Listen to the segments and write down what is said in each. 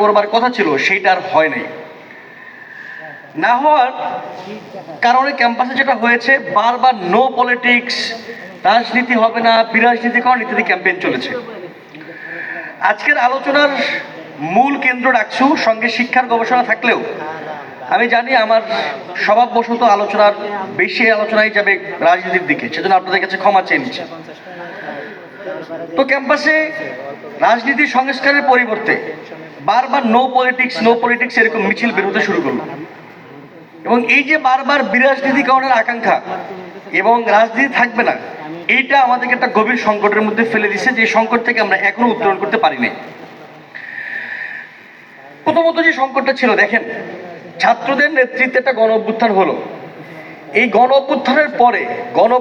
করবার কথা ছিল হয় নাই। না হওয়ার কারণে ক্যাম্পাসে যেটা হয়েছে, বারবার নো পলিটিক্স রাজনীতি হবে না বিরাজনীতিকরণ ইত্যাদি ক্যাম্পেইন চলেছে। আজকের আলোচনার মূল কেন্দ্র রাখছু সঙ্গে শিক্ষার গবেষণা থাকলেও, আমি জানি আমার স্বভাববশত আলোচনার বেশি আলোচনাই যাবে রাজনীতির দিকে, সেজন্য আপনাদের কাছে ক্ষমা চেয়ে নিচ্ছি। তো ক্যাম্পাসে রাজনীতি সংস্কারের পরিবর্তে বারবার নো পলিটিক্স নো পলিটিক্স এরকম মিছিল বেরোতে শুরু করল। এবং এই যে বারবার বিরাজনীতিকরণের আকাঙ্ক্ষা এবং রাজনীতি থাকবে না, এইটা আমাদেরকে একটা গভীর সংকটের মধ্যে ফেলে দিচ্ছে যে সংকট থেকে আমরা এখনও উত্তরণ করতে পারিনি। প্রথমত যে সংকটটা ছিল, দেখেন, ছাত্রদের নেতৃত্বে একটা গণ অভ্যুত্থান হলো। এই গণ পরে গণ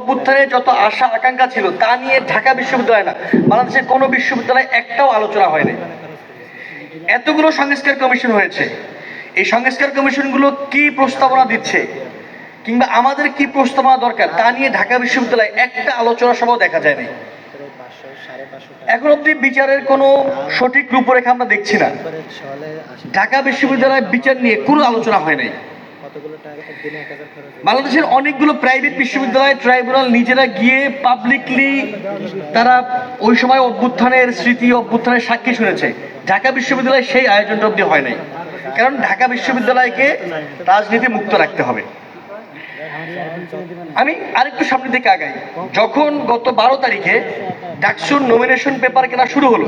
যত আশা, আকাঙ্ক্ষা ছিল, তা নিয়ে ঢাকা বিশ্ববিদ্যালয় না, বাংলাদেশের কোনো বিশ্ববিদ্যালয়ে একটাও আলোচনা হয়নি। এতগুলো সংস্কার কমিশন হয়েছে। এই সংস্কার কমিশনগুলো কি প্রস্তাবনা দিচ্ছে, কিংবা আমাদের কি প্রস্তাবনা দরকার, তা নিয়ে ঢাকা বিশ্ববিদ্যালয়ে একটা আলোচনা সভাও দেখা যায়নি। এখন অব্দি বিচারের কোনো সঠিক রূপরেখা আমরা দেখছি না। ঢাকা বিশ্ববিদ্যালয়ের বিচার নিয়ে কোনো আলোচনা হয় নাই। বাংলাদেশের অনেকগুলো প্রাইভেট বিশ্ববিদ্যালয় ট্রাইব্যুনাল নিজেরা গিয়ে পাবলিকলি তারা ওই সময় অভ্যুত্থানের স্মৃতি, অভ্যুত্থানের সাক্ষী শুনেছে। ঢাকা বিশ্ববিদ্যালয়ে সেই আয়োজনটা অব্দি হয় নাই। কারণ ঢাকা বিশ্ববিদ্যালয়কে রাজনীতি মুক্ত রাখতে হবে। আমি আরেকটু সামনের দিকে আগাই। যখন গত বারো তারিখে ডাকসুর নমিনেশন পেপার কেনা শুরু হলো